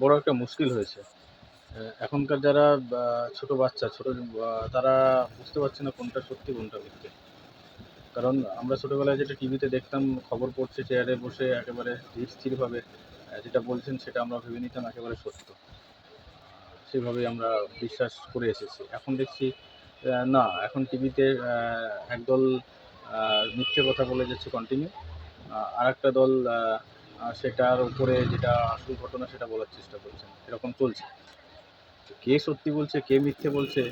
বড় একটা মুশকিল হয়েছে। এখনকার যারা ছোট বাচ্চা, ছোট তারা বুঝতে পারছে না কোনটা সত্যি, কোনটা মিথ্যে। কারণ আমরা ছোটবেলায় যেটা টিভিতে দেখতাম, খবর পড়ছে, চেয়ারে বসে একেবারে স্থির স্থিরভাবে যেটা বলছেন সেটা আমরা ভেবে নিতাম একেবারে সত্য। সেভাবেই আমরা বিশ্বাস করে এসেছি। এখন দেখছি না, এখন টিভিতে একদল মিথ্যে কথা বলে যাচ্ছে কন্টিনিউ আর একটা দল সেটার উপরে যেটা আসল ঘটনা সেটা বলার চেষ্টা করছেন। এরকম চলছে। কে সত্যি বলছে, কে মিথ্যে বলছে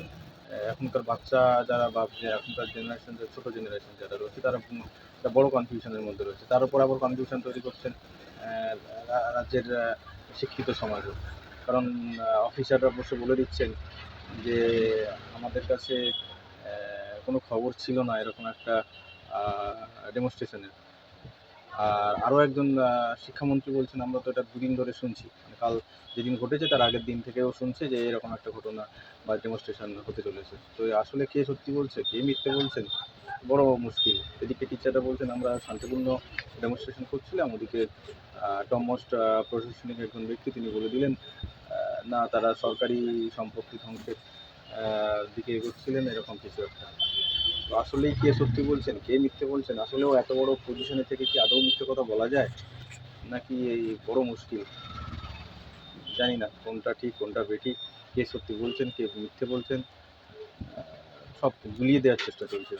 এখনকার বাচ্চা যারা বা এখনকার জেনারেশন যে ছোটো জেনারেশন যারা রয়েছে, তারা একটা বড় কনফিউশনের মধ্যে রয়েছে। তার উপর আবার কনফিউশন তৈরি করছেন রাজ্যের শিক্ষিত সমাজও কারণ অফিসাররা বসে বলে দিচ্ছেন যে, আমাদের কাছে কোনো খবর ছিল না, এরকম একটা ডেমনস্ট্রেশনের আর আরও একজন শিক্ষামন্ত্রী বলছেন, আমরা তো এটা দুদিন ধরে শুনছি। মানে কাল যেদিন ঘটেছে তার আগের দিন থেকেও শুনছে যে এরকম একটা ঘটনা বা ডেমনস্ট্রেশন হতে চলেছে। তো আসলে কে সত্যি বলছে, কে মিথ্যে বলছেন, বড় মুশকিল। এদিকে টিচাররা বলছেন, আমরা শান্তিপূর্ণ ডেমনস্ট্রেশন করছিলাম। ওদিকে মোস্ট প্রশাসনিক একজন ব্যক্তি তিনি বলে দিলেন না, তারা সরকারি সম্পত্তি ধ্বংসের দিকে এগোচ্ছিলেন, এরকম কিছু একটা। আসলেই কে সত্যি বলছেন, কে মিথ্যে বলছেন? আসলেও এত বড় পজিশনে থেকে কি আদৌ মিথ্যে কথা বলা যায়? নাকি এই বড় মুশকিল? জানি না, কোনটা ঠিক, কোনটা বেঠিক, কে সত্যি বলছেন, কে মিথ্যে বলছেন সব গুলিয়ে দেওয়ার চেষ্টা চলছে।